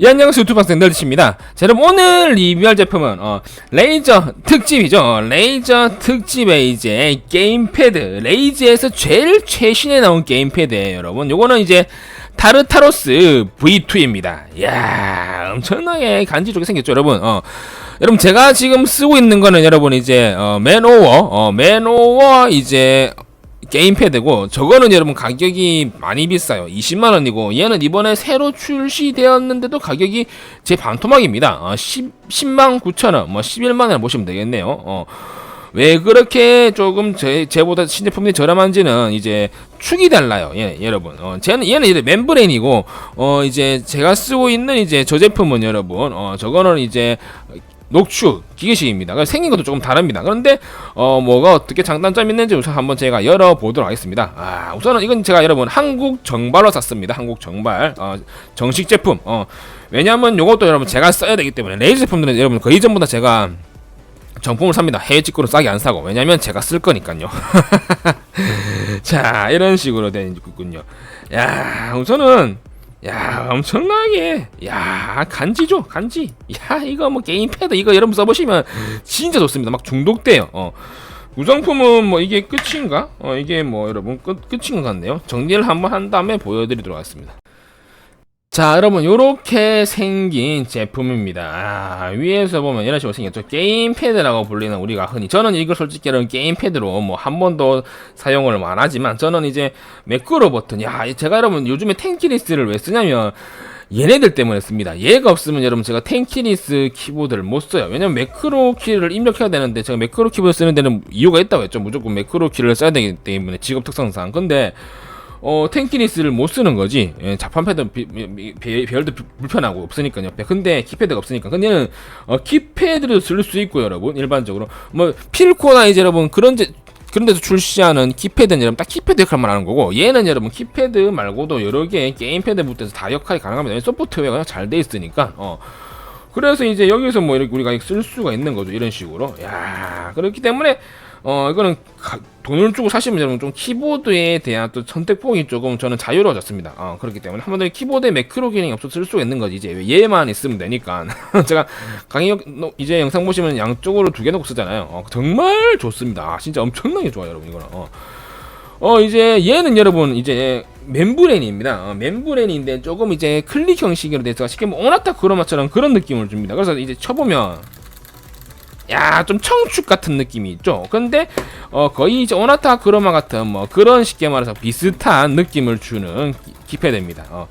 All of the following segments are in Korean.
예, 안녕하세요 유튜브 학생 널리십니다. 자 여러분 오늘 리뷰할 제품은 어, 레이저 특집이죠. 레이저 특집의 이제 게임패드. 레이저에서 제일 최신에 나온 게임패드예요 여러분. 요거는 이제 타르타로스 V2입니다. 이야 엄청나게 간지 좋게 생겼죠 여러분. 어, 여러분 제가 지금 쓰고 있는 거는 여러분 이제 어, 맨오워 어, 맨오워 이제 게임패드고 저거는 여러분 가격이 많이 비싸요. 20만원이고 얘는 이번에 새로 출시되었는데도 가격이 제 반토막입니다. 어, 10, 10만 9천원 뭐 11만원 보시면 되겠네요. 어. 왜 그렇게 조금 제, 제보다 신제품이 저렴한지는 이제 축이 달라요. 예, 여러분. 어, 쟤는 얘는 이제 멤브레인이고 어 이제 제가 쓰고 있는 이제 저 제품은 여러분 어 저거는 이제 녹축 기계식입니다. 생긴 것도 조금 다릅니다. 그런데 어 뭐가 어떻게 장단점이 있는지 우선 한번 제가 열어보도록 하겠습니다. 아 우선은 이건 제가 여러분 한국 정발로 샀습니다. 한국 정발 어, 정식 제품. 어 왜냐하면 요것도 여러분 제가 써야 되기 때문에 레이저 제품들은 여러분 거의 전부 다 제가 정품을 삽니다. 해외 직구는 싸게 안 사고 왜냐면 제가 쓸 거니까요. 자 이런 식으로 되어 있군요. 야 우선은 야 엄청나게. 야 간지죠 간지. 야 이거 뭐 게임패드 이거 여러분 써보시면 진짜 좋습니다. 막 중독돼요. 어. 구성품은 뭐 이게 끝인가? 어 이게 뭐 여러분 끝 끝인 것 같네요. 정리를 한번 한 다음에 보여드리도록 하겠습니다 자 여러분 요렇게 생긴 제품입니다 아, 위에서 보면 이런 식으로 생겼죠 게임패드라고 불리는 우리가 흔히 저는 이걸 솔직히 여러분 게임패드로 뭐 한 번도 사용을 안 하지만 저는 이제 매크로 버튼 야 제가 여러분 요즘에 탱키리스를 왜 쓰냐면 얘네들 때문에 씁니다. 얘가 없으면 여러분 제가 탱키리스 키보드를 못 써요. 왜냐면 매크로 키를 입력해야 되는데 제가 매크로 키보드 쓰는 데는 이유가 있다고 했죠. 무조건 매크로 키를 써야 되기 때문에 직업 특성상. 근데 어 탱키리스를 못 쓰는 거지. 예, 자판 패드 별도 불편하고 없으니까요. 근데 키패드가 없으니까. 근데 얘는 어, 키패드를 쓸 수 있고 여러분 일반적으로. 뭐 필코나 이제 여러분 그런 제, 그런 데서 출시하는 키패드는 여러분 딱 키패드 역할만 하는 거고 얘는 여러분 키패드 말고도 여러 개의 게임패드부터 다 역할이 가능합니다. 소프트웨어가 잘 돼 있으니까. 어. 그래서 이제 여기서 뭐 이렇게 우리가 쓸 수가 있는 거죠. 이런 식으로. 야 그렇기 때문에 어 이거는 가, 돈을 주고 사시면 여러분 좀 키보드에 대한 또 선택폭이 조금 저는 자유로워졌습니다. 어 그렇기 때문에 한 번 더 키보드에 매크로 기능이 없어 쓸 수가 있는 거지 이제 얘만 있으면 되니까 제가 강의 이제 영상 보시면 양쪽으로 두 개 놓고 쓰잖아요. 어 정말 좋습니다. 아, 진짜 엄청나게 좋아요 여러분 이거는. 어. 어 이제 얘는 여러분 이제 멤브레인입니다. 어, 멤브레인인데 조금 이제 클릭 형식으로 돼서 쉽게 뭐 오나타 크로마처럼 그런 느낌을 줍니다. 그래서 이제 쳐보면 야, 좀 청축 같은 느낌이 있죠. 근데 어 거의 이제 오나타 크로마 같은 뭐 그런 쉽게 말해서 비슷한 느낌을 주는 키패드입니다. 어.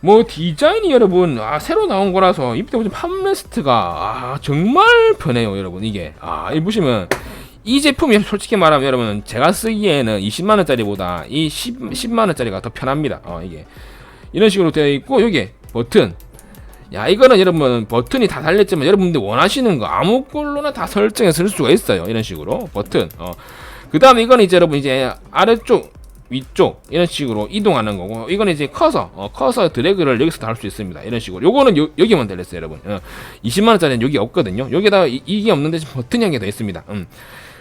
뭐 디자인이 여러분 아 새로 나온 거라서 이때 보시면 팜레스트가 아 정말 편해요 여러분 이게 아 이 보시면 이 제품이 솔직히 말하면 여러분 제가 쓰기에는 20만 원짜리보다 이 10, 10만 원짜리가 더 편합니다 어 이게 이런 식으로 되어 있고 여기 버튼 야 이거는 여러분 버튼이 다 달렸지만 여러분들 원하시는 거 아무 걸로나 다 설정해 쓸 수가 있어요. 이런 식으로 버튼. 어 그 다음에 이거는 이제 여러분 이제 아래쪽 위쪽 이런 식으로 이동하는 거고 이거는 이제 커서 어, 커서 드래그를 여기서 다 할 수 있습니다. 이런 식으로. 요거는 요, 여기만 달렸어요 여러분. 어, 20만원짜리는 여기 없거든요. 여기다 이, 이게 없는데 버튼이 한개더 있습니다. 음.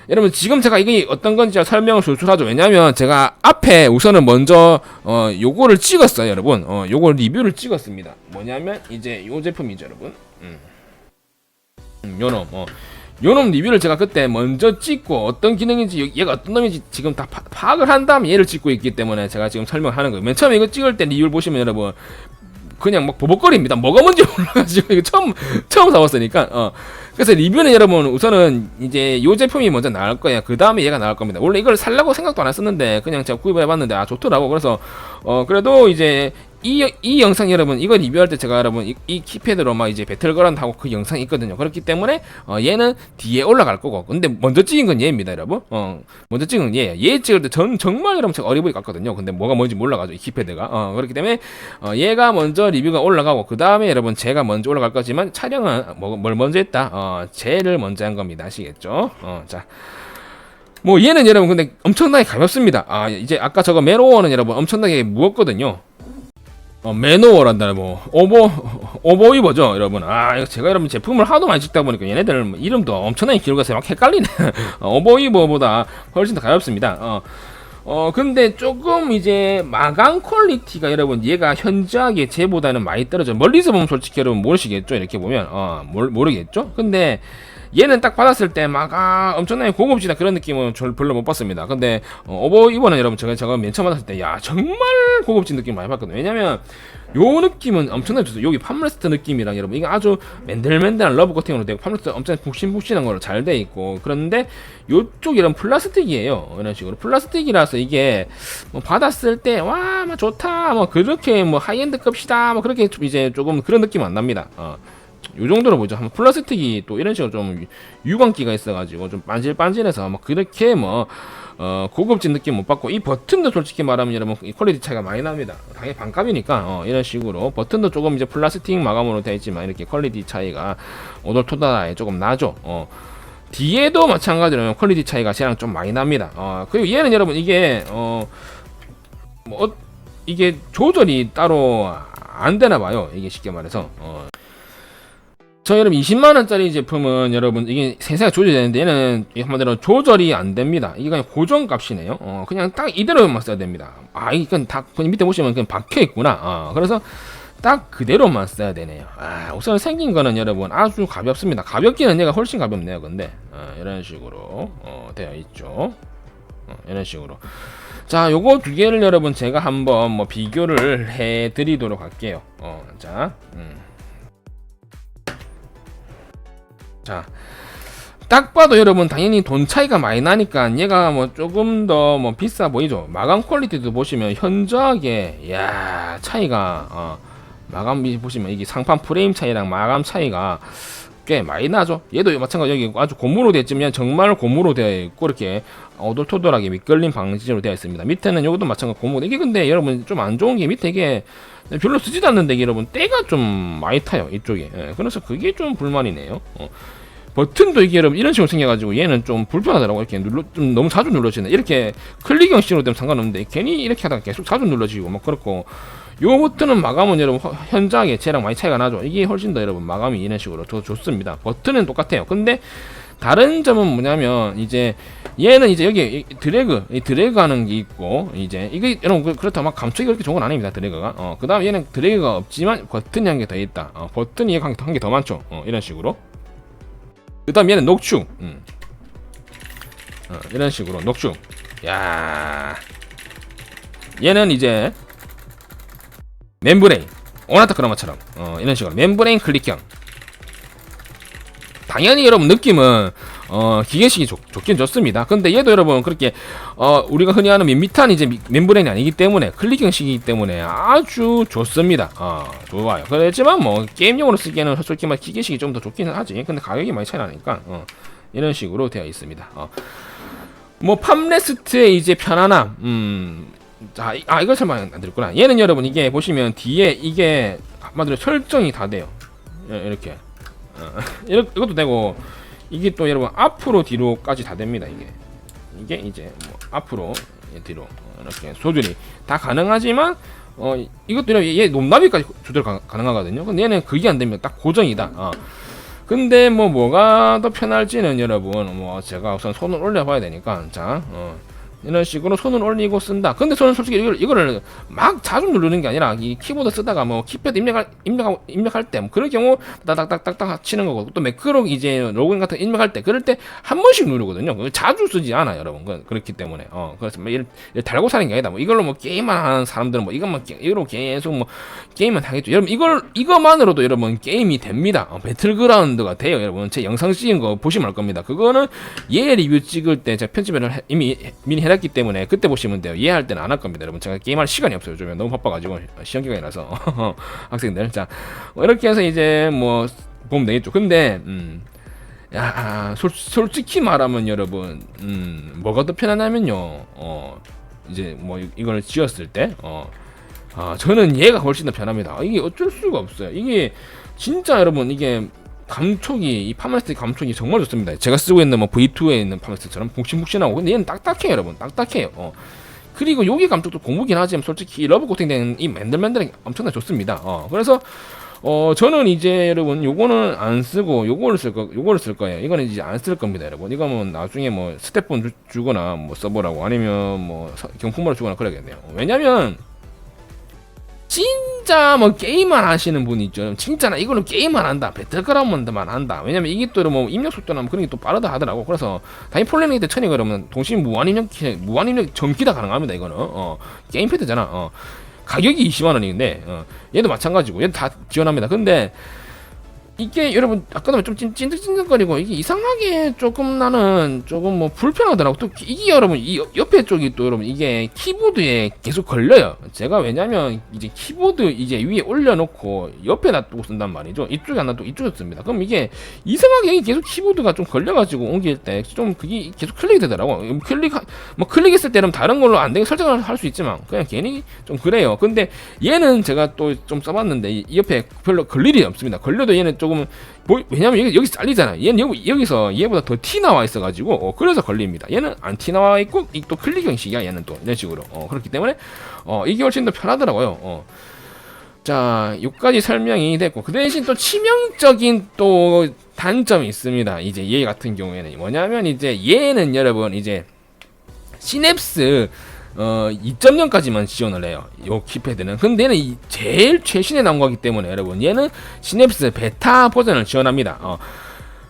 여러분 지금 제가 이게 어떤 건지 설명을 줄줄하죠. 왜냐면 제가 앞에 우선은 먼저 어 요거를 찍었어요 여러분. 어 요거 리뷰를 찍었습니다. 뭐냐면 이제 요 제품이죠 여러분. 음. 음, 요놈 어. 요놈 리뷰를 제가 그때 먼저 찍고 어떤 기능인지 얘가 어떤 놈인지 지금 다 파, 악을한 다음에 얘를 찍고 있기 때문에 제가 지금 설명하는 거예요. 맨 처음에 이거 찍을 때 리뷰를 보시면 여러분 그냥 막 버벅거립니다 뭐가 뭔지 몰라가지고 이거 처음 처음 사봤으니까 어 그래서 리뷰는 여러분 우선은 이제 요 제품이 먼저 나올 거예요. 그 다음에 얘가 나올 겁니다. 원래 이걸 살라고 생각도 안 했었는데 그냥 제가 구입을 해봤는데 아 좋더라고. 그래서 어 그래도 이제 이, 이 영상 여러분 이거 리뷰할 때 제가 여러분 이, 이 키패드로 막 이제 배틀그라운드 하고 그 영상이 있거든요. 그렇기 때문에 어, 얘는 뒤에 올라갈 거고. 근데 먼저 찍은 건 얘입니다 여러분. 어 먼저 찍은 건 얘예요 얘 찍을 때 전 정말 여러분 제가 어리버리 깠거든요. 근데 뭐가 뭔지 몰라가지고 이 키패드가. 어 그렇기 때문에 어, 얘가 먼저 리뷰가 올라가고 그 다음에 여러분 제가 먼저 올라갈 거지만 촬영은 뭐, 뭘 먼저 했다? 어 쟤를 먼저 한 겁니다. 아시겠죠? 어 자. 뭐 얘는 여러분 근데 엄청나게 가볍습니다. 아 이제 아까 저거 메로워는 여러분 엄청나게 무겁거든요 어, 매너워란다. 뭐 오버 오버이버죠 여러분. 아 제가 여러분 제품을 하도 많이 찍다 보니까 얘네들 뭐 이름도 엄청나게 길어서 막 헷갈리네. 어, 오버이버보다 훨씬 더 가볍습니다. 어, 어 근데 조금 이제 마감 퀄리티가 여러분 얘가 현저하게 쟤보다는 많이 떨어져. 멀리서 보면 솔직히 여러분 모르시겠죠? 이렇게 보면. 어 모르, 모르겠죠? 근데 얘는 딱 받았을 때 막 아 엄청나게 고급지다 그런 느낌은 절 별로 못 받습니다. 근데 어, 오버 이번에 여러분 제가 제가 맨 처음 받았을 때 야 정말 고급진 느낌 많이 받거든요. 왜냐면 요 느낌은 엄청나게 좋습니다. 여기 팜레스트 느낌이랑 여러분 이게 아주 맨들맨들한 러브 코팅으로 되고 팜레스트 엄청 푹신푹신한 거로 잘 돼 있고 그런데 요쪽 이런 플라스틱이에요. 이런 식으로 플라스틱이라서 이게 뭐 받았을 때와뭐 좋다 뭐 그렇게 뭐 하이엔드 급이다 뭐 그렇게 좀 이제 조금 그런 느낌 안 납니다. 어. 요 정도로 보죠. 한번 플라스틱이 또 이런 식으로 좀 유광기가 있어가지고 좀 반질반질해서 뭐 그렇게 뭐 어, 고급진 느낌 못 받고 이 버튼도 솔직히 말하면 여러분 이 퀄리티 차이가 많이 납니다. 당연히 반값이니까 어, 이런 식으로 버튼도 조금 이제 플라스틱 마감으로 되어 있지만 이렇게 퀄리티 차이가 오돌토다에 조금 나죠. 어. 뒤에도 마찬가지로 퀄리티 차이가 쟤랑 좀 많이 납니다. 어, 그리고 얘는 여러분 이게 어, 뭐 어, 이게 조절이 따로 안 되나 봐요. 이게 쉽게 말해서. 어. 저 여러분 20만 원짜리 제품은 여러분 이게 세세가 조절이 되는데 얘는 이 한마디로 조절이 안 됩니다. 그냥 고정 값이네요. 어, 그냥 딱 이대로만 써야 됩니다. 아, 이건 다 밑에 보시면 그냥 박혀 있구나. 어, 그래서 딱 그대로만 써야 되네요. 아, 우선 생긴 거는 여러분 아주 가볍습니다. 가볍기는 얘가 훨씬 가볍네요. 근데 어, 이런 식으로 어, 되어 있죠. 어, 이런 식으로. 자, 요거 두 개를 여러분 제가 한번 뭐 비교를 해 드리도록 할게요. 어, 자, 음. 자, 딱 봐도 여러분 당연히 돈 차이가 많이 나니까 얘가 뭐 조금 더 뭐 비싸 보이죠. 마감 퀄리티도 보시면 현저하게 야 차이가 어, 마감 비 보시면 이게 상판 프레임 차이랑 마감 차이가 꽤 많이 나죠. 얘도 마찬가지 여기 아주 고무로 되었지만 정말 고무로 되어 있고 이렇게 오돌토돌하게 미끌림 방지로 되어 있습니다. 밑에는 이것도 마찬가지 고무. 이게 근데 여러분 좀 안 좋은 게 밑에 이게 별로 쓰지도 않는데 여러분 때가 좀 많이 타요 이쪽에. 예, 그래서 그게 좀 불만이네요. 어. 버튼도 이게 여러분 이런 식으로 생겨가지고 얘는 좀 불편하더라고 이렇게 눌러 좀 너무 자주 눌러지네 이렇게 클릭 형식으로 되면 상관없는데 괜히 이렇게 하다가 계속 자주 눌러지고 막 그렇고 요 버튼은 마감은 여러분 허- 현저하게 쟤랑 많이 차이가 나죠. 이게 훨씬 더 여러분 마감이 이런 식으로 더 좋습니다. 버튼은 똑같아요. 근데 다른 점은 뭐냐면 이제 얘는 이제 여기 이 드래그 이 드래그 하는 게 있고 이제 이게 여러분 그- 그렇다고 막 감촉이 그렇게 좋은 건 아닙니다 드래그가. 어 그 다음 얘는 드래그가 없지만 버튼이 한 개 더 있다. 어 버튼이 한개 더 많죠. 어 이런 식으로. 그 다음 얘는 녹축 음. 어, 이런 식으로 녹축 야. 얘는 이제 멤브레인 오나타 크로마처럼 어, 이런 식으로 멤브레인 클릭형 당연히 여러분 느낌은 어, 기계식이 좋, 좋긴 좋습니다. 근데 얘도 여러분 그렇게 어, 우리가 흔히 하는 밋밋한 이제 미- 멤브레인이 아니기 때문에 클릭형식이기 때문에 아주 좋습니다. 어, 좋아요. 그렇지만 뭐 게임용으로 쓰기에는 솔직히 말 기계식이 좀 더 좋기는 하지. 근데 가격이 많이 차이 나니까 어, 이런 식으로 되어 있습니다. 어. 뭐 팜레스트의 이제 편안함, 음, 자, 이- 아안 드렸구나. 얘는 여러분 이게 보시면 뒤에 이게 한마디로 설정이 다 돼요. 예, 이렇게 어, 이것도 되고 이게 또 여러분 앞으로 뒤로까지 다 됩니다. 이게 이게 이제 뭐 앞으로 예, 뒤로 어, 이렇게 조절이 다 가능하지만 어 이것도 얘, 얘 높나비까지 조절 가, 가능하거든요. 근데 얘는 그게 안 되면 딱 고정이다. 어. 근데 뭐 뭐가 더 편할지는 여러분 뭐 제가 우선 손을 올려봐야 되니까 자 어, 이런 식으로 손을 올리고 쓴다. 근데 저는 솔직히 이걸, 이거를 막 자주 누르는 게 아니라 이 키보드 쓰다가 뭐 키패드 입력할 입력하고 입력할 때 뭐 그런 경우 딱딱딱딱딱 치는 거고 또 매크로 이제 로그인 같은 거 입력할 때 그럴 때 한 번씩 누르거든요. 자주 쓰지 않아 여러분. 그, 그렇기 때문에 어 그래서 뭐 이를, 달고 사는 게 아니다. 뭐 이걸로 뭐 게임만 하는 사람들은 뭐 이것만 게- 이걸로 계속 뭐 게임만 하겠죠. 여러분 이걸 이거만으로도 여러분 게임이 됩니다. 어, 배틀그라운드가 돼요. 여러분 제 영상 찍은 거 보시면 알 겁니다. 그거는 얘 리뷰 찍을 때 제가 편집을 해- 이미 해- 미리 해놨 기 때문에 그때 보시면 돼요. 얘할 때는 안 할 겁니다. 여러분 제가 게임할 시간이 없어요. 요즘에 너무 바빠가지고 시험 기간이라서 학생들 자 어, 이렇게 해서 이제 뭐 보면 되겠죠. 근데 음. 야, 아, 솔, 솔직히 말하면 여러분, 음, 뭐가 더 편하냐면요, 어, 이제 뭐 이- 이걸 지었을 때, 어, 아, 저는 얘가 훨씬 더 편합니다. 이게 어쩔 수가 없어요. 이게 진짜 여러분 이게 감촉이 이 파마스틱 감촉이 정말 좋습니다. 제가 쓰고 있는 뭐 V2에 있는 파마스틱처럼 푹신푹신하고 근데 얘는 딱딱해요, 여러분. 딱딱해요. 어. 그리고 여기 감촉도 고무긴 하지만 솔직히 이 러브 코팅된 이 맨들맨들이 엄청나게 좋습니다. 어. 그래서 어 저는 이제 여러분 요거는 안 쓰고 요거를 쓸 거, 요거를 쓸 거예요. 이거는 이제 안 쓸 겁니다, 여러분. 이거 뭐 나중에 뭐 스태폰 주, 주거나 뭐 써보라고 아니면 뭐 서- 경품으로 주거나 그러겠네요. 왜냐면 진 짜 뭐 게임만 하시는 분이 있죠. 진짜 나 이거는 게임만 한다. 배틀그라운드만 한다. 왜냐면 이게 또 뭐 입력 속도나 뭐 그런 게 또 빠르다 하더라고. 그래서 다이 폴레네이트 천이 그러면 동시 무한 입력 무한 입력 전기 다 가능합니다. 이거는 어 게임 패드잖아. 어 가격이 20만 원인데 어, 얘도 마찬가지고 얘도 다 지원합니다. 근데 이게 여러분 아까도 좀 찐- 찐득찐득거리고 이게 이상하게 조금 나는 조금 뭐 불편하더라고. 또 이게 여러분 이 옆- 옆에 쪽이 또 여러분 이게 키보드에 계속 걸려요. 제가 왜냐면 이제 키보드 이제 위에 올려놓고 옆에 놔두고 쓴단 말이죠. 이쪽에 안 놔두고 이쪽에 씁니다. 그럼 이게 이상하게 계속 키보드가 좀 걸려가지고 옮길 때 좀 그게 계속 클릭이 되더라고. 음, 클릭 뭐 클릭했을 때는 다른 걸로 안 되게 설정을 할 수 있지만 그냥 괜히 좀 그래요. 근데 얘는 제가 또 좀 써봤는데 이이 옆에 별로 걸 일이 없습니다. 걸려도 얘는 조금 뭐, 왜냐면 여기 여기 잘리잖아 얘는 여기 여기서 얘보다 더 티 나와 있어가지고 어, 그래서 걸립니다. 얘는 안 티 나와 있고 이 또 클릭 형식이야 얘는 또. 이런 식으로. 어, 그렇기 때문에 어, 이게 훨씬 더 편하더라고요. 어. 자, 여기까지 설명이 됐고 그 대신 또 치명적인 또 단점이 있습니다. 이제 얘 같은 경우에는. 뭐냐면 이제 얘는 여러분 이제 시냅스 어 2.0까지만 지원을 해요. 요 키패드는. 근데 얘는 이 제일 최신에 나온 거기 때문에 여러분 얘는 시냅스 베타 버전을 지원합니다. 어.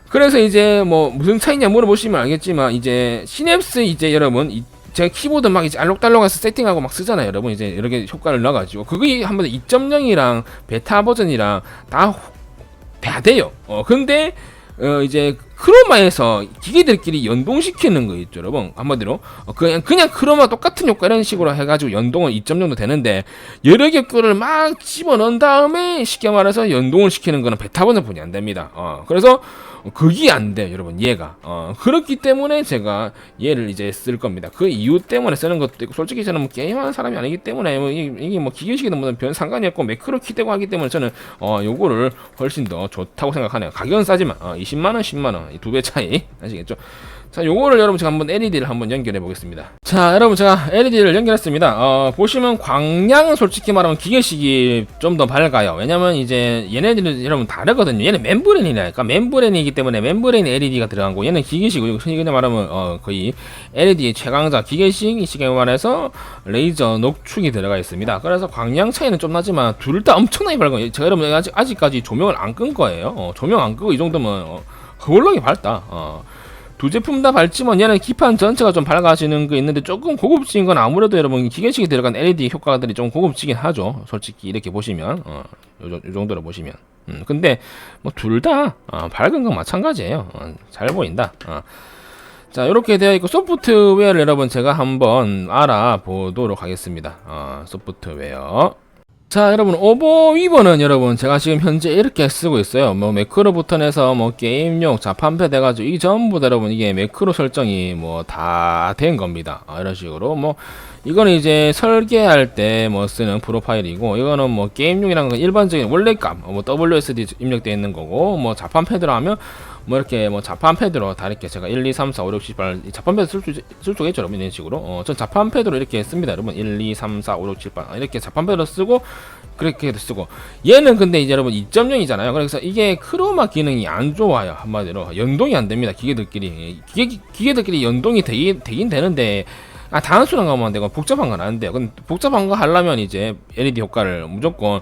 그래서 이제 뭐 무슨 차이냐 물어보시면 알겠지만 이제 시냅스 이제 여러분 이 제가 키보드 막 이제 알록달록해서 세팅하고 막 쓰잖아요, 여러분. 이제 개 효과를 넣어가지고 그게 한번 2.0이랑 베타 버전이랑 다 다 돼요. 어 근데 어 이제 크로마에서 기계들끼리 연동시키는 거 있죠, 여러분. 한마디로 어, 그냥 그냥 크로마 똑같은 효과 이런 식으로 해가지고 연동은 2점 정도 되는데 여러 개 꿀을 막 집어 넣은 다음에 쉽게 말해서 연동을 시키는 거는 베타 버전뿐이 안 됩니다. 어 그래서 그게 안 돼요, 여러분. 얘가 어 그렇기 때문에 제가 얘를 이제 쓸 겁니다. 그 이유 때문에 쓰는 것도 있고 솔직히 저는 뭐 게임하는 사람이 아니기 때문에 뭐 이게, 뭐 기계식이든 뭐든 별 상관이 없고 매크로 키되고 하기 때문에 저는 어 요거를 훨씬 더 좋다고 생각하네요. 가격은 싸지만 어 20만 원, 10만 원이두배 차이 아시겠죠? 자, 요거를 여러분 제가 한번 LED를 한번 연결해 보겠습니다. 자, 여러분 제가 LED를 연결했습니다. 어, 보시면 광량은 솔직히 말하면 기계식이 좀 더 밝아요. 왜냐면 이제 얘네들은 여러분 다르거든요. 얘는 멤브레인이니까 멤브레인이기 때문에 멤브레인 LED가 들어간 거. 얘는 기계식이고 흔히 그냥 말하면 어, 거의 LED의 최강자 기계식 이 시계 말해서 레이저 녹축이 들어가 있습니다. 그래서 광량 차이는 좀 나지만 둘 다 엄청나게 밝아요. 제가 여러분 아직 아직까지 조명을 안 끈 거예요. 어, 조명 안 끄고 이 정도면 어, 허벌나게 밝다. 어. 두 제품 다 밝지만 얘는 기판 전체가 좀 밝아지는 게 있는데 조금 고급진 건 아무래도 여러분 기계식이 들어간 LED 효과들이 좀 고급지긴 하죠. 솔직히 이렇게 보시면 어, 요, 정- 요 정도로 보시면. 음, 근데 뭐 둘다 어, 밝은 건 마찬가지예요. 어, 잘 보인다. 어. 자 이렇게 되어 있고 소프트웨어를 여러분 제가 한번 알아보도록 하겠습니다. 어, 소프트웨어. 자 여러분 오버 위버는 여러분 제가 지금 현재 이렇게 쓰고 있어요. 뭐 매크로부터 해서 뭐 게임용 자판패 돼가지고 이 전부 다 여러분 이게 매크로 설정이 뭐 다 된 겁니다. 아, 이런 식으로. 뭐 이거는 이제 설계할 때 뭐 쓰는 프로파일이고 이거는 뭐 게임용이란 건 일반적인 원래 값뭐 WSD 입력되어 있는 거고 뭐 자판 패드로 하면 뭐 이렇게 뭐 자판 패드로 다 이렇게 제가 1, 2, 3, 4, 5, 6, 7, 8 자판 패드 쓸, 수가 있죠 이런 식으로. 어, 전 자판 패드로 이렇게 씁니다 여러분. 1, 2, 3, 4, 5, 6, 7, 8 이렇게 자판 패드로 쓰고 그렇게도 쓰고. 얘는 근데 이제 여러분 2.0이잖아요. 그래서 이게 크로마 기능이 안 좋아요 한마디로. 연동이 안 됩니다 기계들끼리. 기계, 기계들끼리 연동이 되긴, 되긴 되는데 아 단순한 것만 되고 복잡한 건 안 돼요. 근데 복잡한 거 하려면 이제 LED 효과를 무조건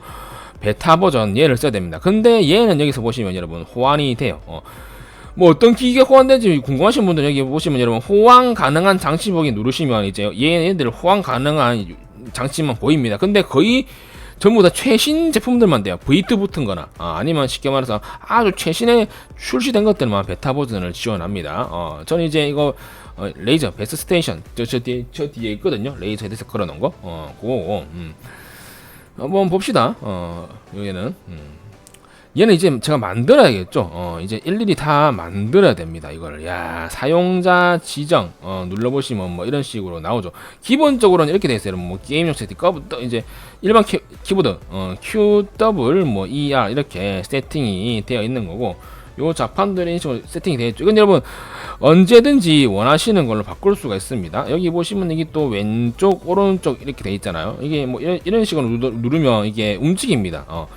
베타 버전 얘를 써야 됩니다. 근데 얘는 여기서 보시면 여러분 호환이 돼요. 어. 뭐 어떤 기기가 호환되는지 궁금하신 분들 여기 보시면 여러분 호환 가능한 장치 보기 누르시면 이제 얘네들 호환 가능한 장치만 보입니다. 근데 거의 전부 다 최신 제품들만 돼요. V2 붙은 거나 아, 아니면 쉽게 말해서 아주 최신에 출시된 것들만 베타 버전을 지원합니다. 어, 저는 이제 이거 어, 레이저 베스트 스테이션 저, 저 뒤에 저 뒤에 있거든요. 레이저 헤드셋 걸어놓은 거. 어, 그거고. 음. 한번 봅시다. 어, 여기는 음. 얘는 이제 제가 만들어야겠죠. 어, 이제 일일이 다 만들어야 됩니다. 이거를. 야, 사용자 지정, 어, 눌러보시면 뭐 이런 식으로 나오죠. 기본적으로는 이렇게 돼 있어요. 뭐 게임용 세팅, 꺼부터 이제 일반 키, 키보드, 어, QW, 뭐 ER 이렇게 세팅이 되어 있는 거고, 요 자판들이 세팅이 되어 있죠. 이건 여러분 언제든지 원하시는 걸로 바꿀 수가 있습니다. 여기 보시면 이게 또 왼쪽, 오른쪽 이렇게 돼 있잖아요. 이게 뭐 이런, 이런 식으로 누르, 누르면 이게 움직입니다. 어.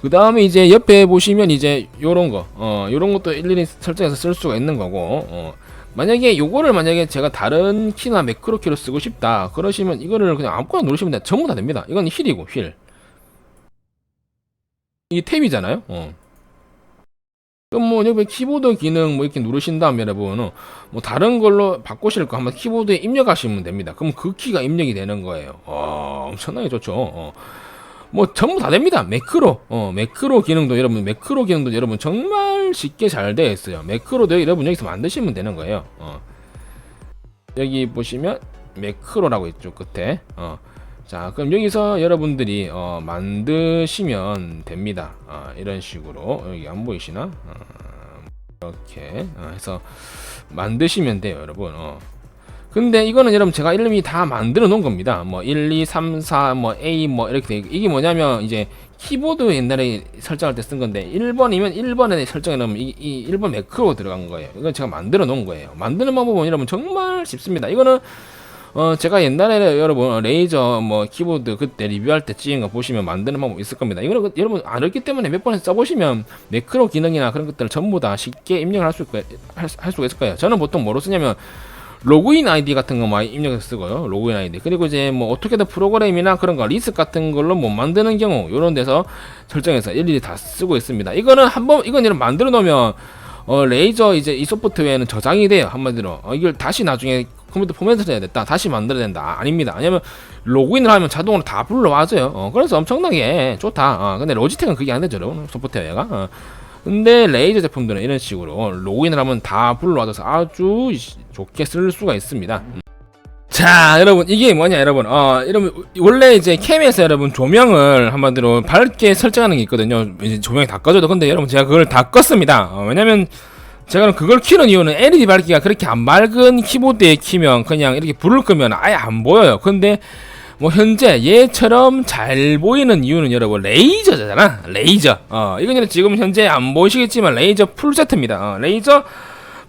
그 다음에 이제 옆에 보시면 이제 요런 거, 어, 요런 것도 일일이 설정해서 쓸 수가 있는 거고, 어, 만약에 요거를 만약에 제가 다른 키나 매크로 키로 쓰고 싶다, 그러시면 이거를 그냥 아무거나 누르시면 돼. 전부 다 됩니다. 이건 휠이고, 휠. 이게 탭이잖아요, 어. 그럼 뭐 여기 키보드 기능 뭐 이렇게 누르신 다음에 여러분 뭐 다른 걸로 바꾸실 거 한번 키보드에 입력하시면 됩니다. 그럼 그 키가 입력이 되는 거예요. 어, 엄청나게 좋죠. 어. 뭐 전부 다 됩니다. 매크로, 어, 매크로 기능도 여러분, 매크로 기능도 여러분 정말 쉽게 잘 되어 있어요. 매크로도 여러분 여기서 만드시면 되는 거예요. 어. 여기 보시면 매크로라고 있죠 끝에. 어. 자, 그럼 여기서 여러분들이 어, 만드시면 됩니다. 어, 이런 식으로 여기 안 보이시나? 어, 이렇게 어, 해서 만드시면 돼요, 여러분. 어. 근데 이거는 여러분 제가 이름이 다 만들어 놓은 겁니다. 뭐 1, 2, 3, 4, 뭐 A 뭐 이렇게 돼 있고 이게 뭐냐면 이제 키보드 옛날에 설정할 때 쓴 건데 1번이면 1번에 설정해 놓으면 이, 이 1번 매크로 들어간 거예요. 이건 제가 만들어 놓은 거예요. 만드는 방법은 여러분 정말 쉽습니다. 이거는 어 제가 옛날에 여러분 레이저 뭐 키보드 그때 리뷰할 때 찍은 거 보시면 만드는 방법 있을 겁니다. 이거는 그- 여러분 알았기 때문에 몇 번에 써보시면 매크로 기능이나 그런 것들을 전부 다 쉽게 입력을 할, 수, 있- 할, 수- 할 수가 있을 거예요. 저는 보통 뭐로 쓰냐면 로그인 아이디 같은 거 많이 입력해서 쓰고요. 로그인 아이디. 그리고 이제 뭐 어떻게든 프로그램이나 그런 거 리스 같은 걸로 못 만드는 경우 요런 데서 설정해서 일일이 다 쓰고 있습니다. 이거는 한번 이건 여러분 만들어 놓으면 어 레이저 이제 이 소프트웨어는 저장이 돼요. 한마디로. 어, 이걸 다시 나중에 컴퓨터 포맷을 해야 됐다. 다시 만들어야 된다. 아, 아닙니다. 왜냐면 로그인을 하면 자동으로 다 불러와줘요. 어, 그래서 엄청나게 좋다. 어, 근데 로지텍은 그게 안 되죠. 소프트웨어가. 어. 근데 레이저 제품들은 이런 식으로 로그인을 하면 다 불러와줘서 아주 좋게 쓸 수가 있습니다. 음. 자, 여러분 이게 뭐냐, 여러분. 어, 여러분 원래 이제 캠에서 여러분 조명을 한마디로 밝게 설정하는 게 있거든요. 이제 조명이 다 꺼져도 근데 여러분 제가 그걸 다 껐습니다. 어, 왜냐면 제가 그걸 키는 이유는 LED 밝기가 그렇게 안 밝은 키보드에 키면 그냥 이렇게 불을 끄면 아예 안 보여요. 근데 뭐 현재 얘처럼 잘 보이는 이유는 여러분 레이저잖아. 레이저. 어 이건 지금 현재 안 보이시겠지만 레이저 풀 세트입니다. 어, 레이저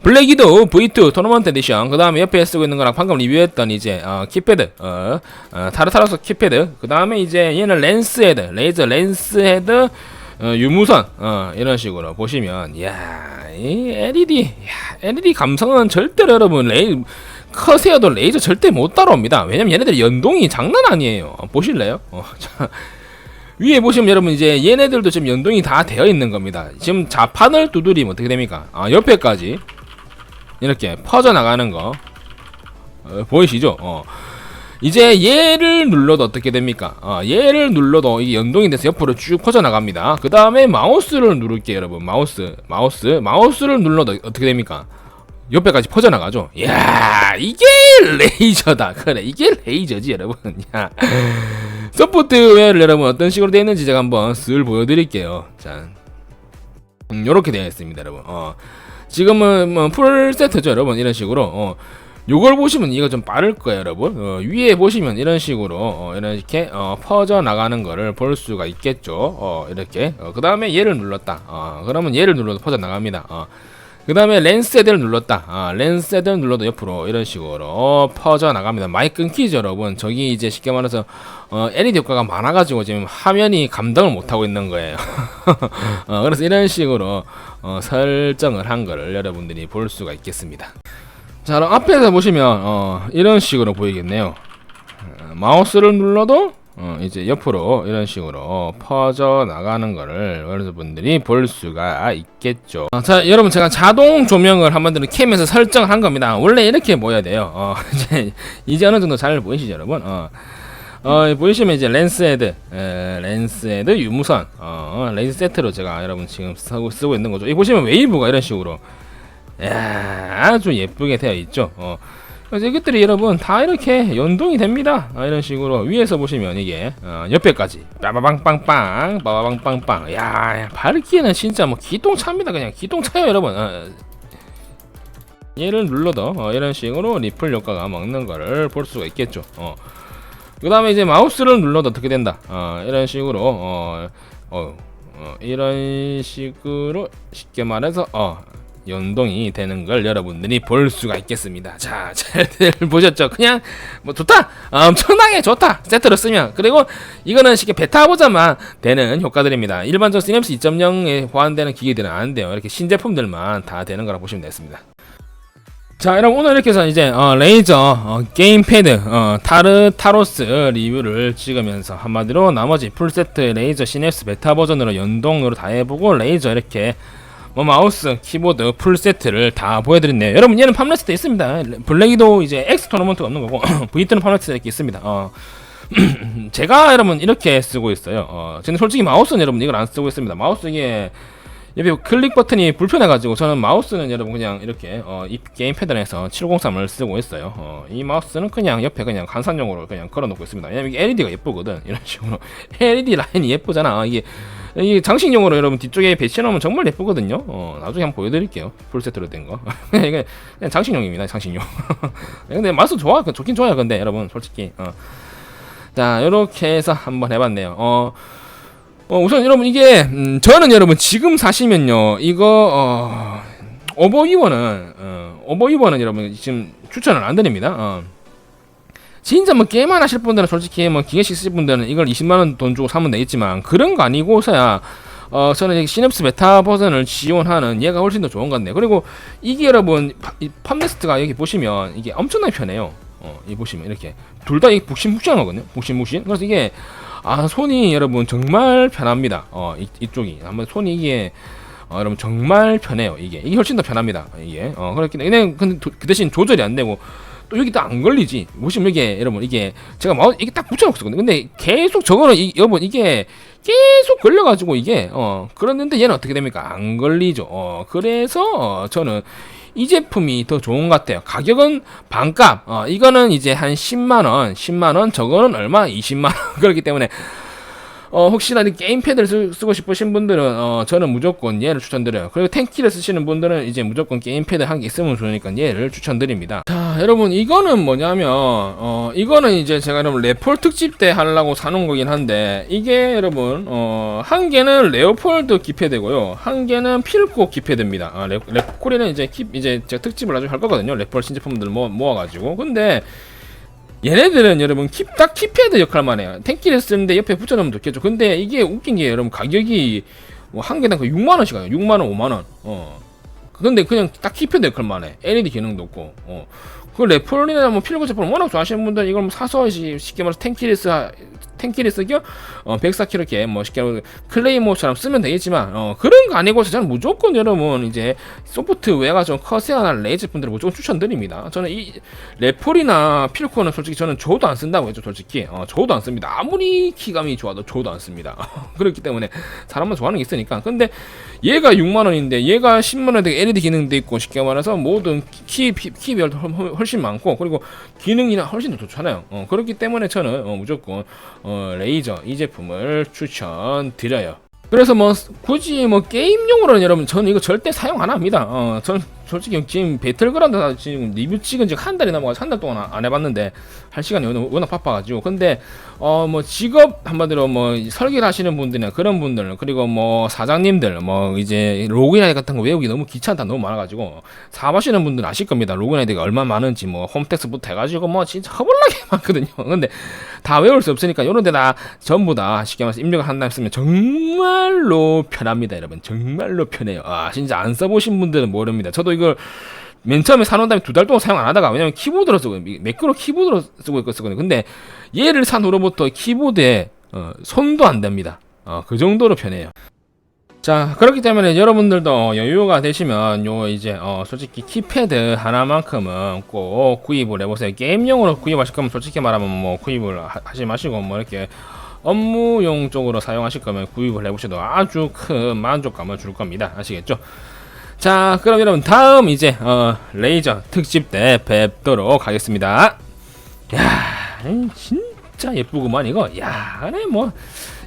블랙이도 V2 토너먼트 에디션 그 다음에 옆에 쓰고 있는 거랑 방금 리뷰했던 이제 어, 키패드. 어, 어, 타르타로스 키패드. 그 다음에 이제 얘는 렌스 헤드. 레이저 렌스 헤드 어, 유무선. 어, 이런 식으로 보시면 야이 LED 야, LED 감성은 절대로 여러분 레이 커세어도 레이저 절대 못 따라옵니다. 왜냐면 얘네들 연동이 장난 아니에요. 어, 보실래요? 어, 자, 위에 보시면 여러분 이제 얘네들도 지금 연동이 다 되어 있는 겁니다. 지금 자판을 두드리면 어떻게 됩니까? 아 옆에까지 이렇게 퍼져 나가는 거 어, 보이시죠? 어. 이제 얘를 눌러도 어떻게 됩니까? 어, 얘를 눌러도 이게 연동이 돼서 옆으로 쭉 퍼져 나갑니다. 그 다음에 마우스를 누를게요, 여러분. 마우스, 마우스, 마우스를 눌러도 어떻게 됩니까? 옆에까지 퍼져나가죠. 야 이게 레이저다. 그래, 이게 레이저지, 여러분. 야. 소프트웨어를 여러분 어떤 식으로 되어 있는지 제가 한번 쓱 보여드릴게요. 자, 음, 요렇게 되어 있습니다, 여러분. 어, 지금은 뭐 풀 세트죠, 여러분. 이런 식으로. 어, 요걸 보시면 이거 좀 빠를 거예요, 여러분. 어, 위에 보시면 이런 식으로 어, 이렇게 어, 퍼져 나가는 거를 볼 수가 있겠죠. 어, 이렇게. 어, 그 다음에 얘를 눌렀다. 어, 그러면 얘를 눌러도 퍼져 나갑니다. 어, 그 다음에 헤드를 눌렀다. 아, 헤드를 눌러도 옆으로 이런 식으로 어, 퍼져 나갑니다. 많이 끊기죠, 여러분. 저기 이제 쉽게 말해서 어, LED 효과가 많아가지고 지금 화면이 감당을 못하고 있는 거예요. 어, 그래서 이런 식으로 어, 설정을 한 거를 여러분들이 볼 수가 있겠습니다. 자, 그럼 앞에서 보시면 어, 이런 식으로 보이겠네요. 어, 마우스를 눌러도 어, 이제 옆으로 이런 식으로 퍼져 나가는 거를 여러분들이 볼 수가 있겠죠. 어, 자, 여러분 제가 자동 조명을 한번 들은 캠에서 설정을 한 겁니다. 원래 이렇게 보여야 돼요. 어, 이제 이제 어느 정도 잘 보이시죠, 여러분? 어. 어, 보시면 이제 렌스 헤드, 에, 렌스 헤드 유무선, 어, 레이즈 세트로 제가 여러분 지금 쓰고, 쓰고 있는 거죠. 이 보시면 웨이브가 이런 식으로 야, 아주 예쁘게 되어 있죠. 어. 그래서 이것들이 여러분 다 이렇게 연동이 됩니다. 아, 이런 식으로 위에서 보시면 이게 어, 옆에까지 빠바방빵빵 빠바방빵빵 야, 야 밝기는 진짜 뭐 기똥차입니다. 그냥 기똥차요 여러분. 어, 얘를 눌러도 어, 이런 식으로 리플 효과가 먹는 거를 볼 수가 있겠죠. 어. 그 다음에 이제 마우스를 눌러도 어떻게 된다. 어, 이런 식으로 어, 어, 어, 이런 식으로 쉽게 말해서 어, 연동이 되는 걸 여러분들이 볼 수가 있겠습니다. 자, 잘들 보셨죠? 그냥 뭐 좋다, 아, 엄청나게 좋다. 세트로 쓰면 그리고 이거는 쉽게 베타 보자만 되는 효과들입니다. 일반적 시냅스 2.0에 호환되는 기기들은 안 돼요. 이렇게 신제품들만 다 되는 거라 보시면 됐습니다. 자 여러분 오늘 이렇게 해서 이제 어, 레이저 어, 게임패드 어, 타르 타로스 리뷰를 찍으면서 한마디로 나머지 풀세트 레이저 시냅스 베타 버전으로 연동으로 다 해보고 레이저 이렇게 뭐 마우스 키보드 풀 세트를 다 보여드렸네요 여러분 얘는 팜레스트 있습니다 블랙이도 이제 X 토너먼트가 없는 거고 V2는 팜레스트 이렇게 있습니다 어. 제가 여러분 이렇게 쓰고 있어요 어, 저는 솔직히 마우스는 여러분 이걸 안 쓰고 있습니다 마우스 이게 옆에 클릭 버튼이 불편해가지고 저는 마우스는 여러분 그냥 이렇게 어, 이 게임 패드에서 703을 쓰고 있어요. 어, 이 마우스는 그냥 옆에 그냥 간산용으로 그냥 걸어놓고 있습니다. 왜냐면 이게 LED가 예쁘거든. 이런 식으로 LED 라인이 예쁘잖아. 이게 이게 장식용으로 여러분 뒤쪽에 배치해놓으면 정말 예쁘거든요. 어, 나중에 한번 보여드릴게요. 풀세트로 된 거. 이게 그냥 장식용입니다. 장식용. 근데 마우스 좋아, 좋긴 좋아요. 근데 여러분 솔직히 어. 자 이렇게 해서 한번 해봤네요. 어. 어, 우선 여러분 이게 음, 저는 여러분 지금 사시면요 이거 어, 오버이버는 어, 오버이버는 여러분 지금 추천을 안 드립니다. 어. 진짜 뭐 게임만 하실 분들은 솔직히 뭐 기계식 쓰실 분들은 이걸 20만 원 돈 주고 사면 되겠지만 그런 거 아니고서야 어 저는 시냅스 베타 버전을 지원하는 얘가 훨씬 더 좋은 것 같네요. 그리고 이게 여러분 팜레스트가 여기 보시면 이게 엄청나게 편해요. 어, 이 보시면 이렇게 둘다 북신북신한 거거든요. 북신북신. 그래서 이게 아 손이 여러분 정말 편합니다. 어 이, 이쪽이 한번 손이 이게 어, 여러분 정말 편해요. 이게 이게 훨씬 더 편합니다. 이게 어 그렇기 때문에 근데 도- 그 대신 조절이 안 되고 또 여기 또안 걸리지. 보시면 이게 여러분 이게 제가 마우스 이게 딱 붙여놓거든요. 근데 계속 저거는 이, 여러분 이게 계속 걸려가지고 이게 어 그랬는데 얘는 어떻게 됩니까? 안 걸리죠. 어 그래서 어, 저는 이 제품이 더 좋은 것 같아요. 가격은 반값. 어, 이거는 이제 한 10만 원, 10만 원. 저거는 얼마? 20만 원. 그렇기 때문에 어, 혹시나 이 게임패드를 쓰, 쓰고 싶으신 분들은 어, 저는 무조건 얘를 추천드려요. 그리고 탱키를 쓰시는 분들은 이제 무조건 게임패드 한 개 있으면 좋으니까 얘를 추천드립니다. 자, 여러분 이거는 뭐냐면 어, 이거는 이제 제가 여러분 레폴 특집 때 하려고 사놓은 거긴 한데 이게 여러분 어, 한 개는 레오폴드 기패드고요. 한 개는 필코 기패드입니다. 아, 레, 레콜이는 이제 키, 이제 제가 특집을 나중에 할 거거든요. 레폴 신제품들 모아, 모아가지고. 근데 얘네들은 여러분 키, 딱 키패드 역할만 해요. 탱키를 쓰는데 옆에 붙여놓으면 좋겠죠. 근데 이게 웃긴 게 여러분 가격이 뭐 한 개당 그 6만 원씩 가요. 6만 원, 5만 원. 어. 근데 그냥 딱 키패드 역할만 해. LED 기능도 없고. 어. 그 레폴이나 뭐 필고 제품 워낙 좋아하시는 분들 이걸 뭐 사서 시- 쉽게 말해서 탱키를 쓰 탱키를 쓰겨 어 104kg 이렇게 뭐 쉽게 클레이모처럼 쓰면 되겠지만 어 그런 거 아니고서 저는 무조건 여러분 이제 소프트 웨어가 좀 커세어나 레이저 분들을 무조건 추천드립니다. 저는 이 레폴이나 필코는 솔직히 저는 저도 안 쓴다고 했죠 솔직히 어 저도 안 씁니다. 아무리 키감이 좋아도 저도 안 씁니다. 그렇기 때문에 사람만 좋아하는 게 있으니까 근데 얘가 6만 원인데 얘가 10만 원에 LED 기능도 있고 쉽게 말해서 모든 키, 키, 키별 훨씬 많고 그리고 기능이나 훨씬 더 좋잖아요. 어, 그렇기 때문에 저는 어, 무조건 어, 레이저 이 제품을 추천드려요. 그래서 뭐 굳이 뭐 게임용으로는 여러분 저는 이거 절대 사용 안 합니다. 어, 전 솔직히 지금 배틀그라운드 지금 리뷰 찍은 지 한 달이 넘어가서 한 달 동안 안 해봤는데 할 시간이 워낙, 바빠가지고. 근데 어 뭐 직업 한마디로 뭐 설계를 하시는 분들이나 그런 분들 그리고 뭐 사장님들 뭐 이제 로그인 아이디 같은 거 외우기 너무 귀찮다 너무 많아가지고 사업하시는 분들은 아실 겁니다. 로그인 아이디가 얼마 많은지 뭐 홈택스부터 해가지고 뭐 진짜 허벌나게 많거든요. 근데 다 외울 수 없으니까 요런 데다 전부 다 쉽게 말해서 입력을 한다 했으면 정말로 편합니다 여러분. 정말로 편해요. 아 진짜 안 써보신 분들은 모릅니다. 저도 이걸 맨 처음에 사놓은 다음에 두 달 동안 사용 안 하다가 왜냐면 키보드로 쓰고 매크로 키보드로 쓰고 있거든요. 근데 얘를 산 후로부터 키보드에 어, 손도 안 댑니다. 어, 그 정도로 편해요. 자 그렇기 때문에 여러분들도 여유가 되시면 요 이제 어 솔직히 키패드 하나만큼은 꼭 구입을 해보세요. 게임용으로 구입하실 거면 솔직히 말하면 뭐 구입을 하- 하지 마시고 뭐 이렇게 업무용 쪽으로 사용하실 거면 구입을 해보셔도 아주 큰 만족감을 줄 겁니다. 아시겠죠 자 그럼 여러분 다음 이제 어 레이저 특집 때 뵙도록 하겠습니다. 야이 진짜 예쁘구만 이거. 야 그래 뭐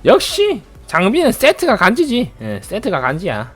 역시 장비는 세트가 간지지. 예, 세트가 간지야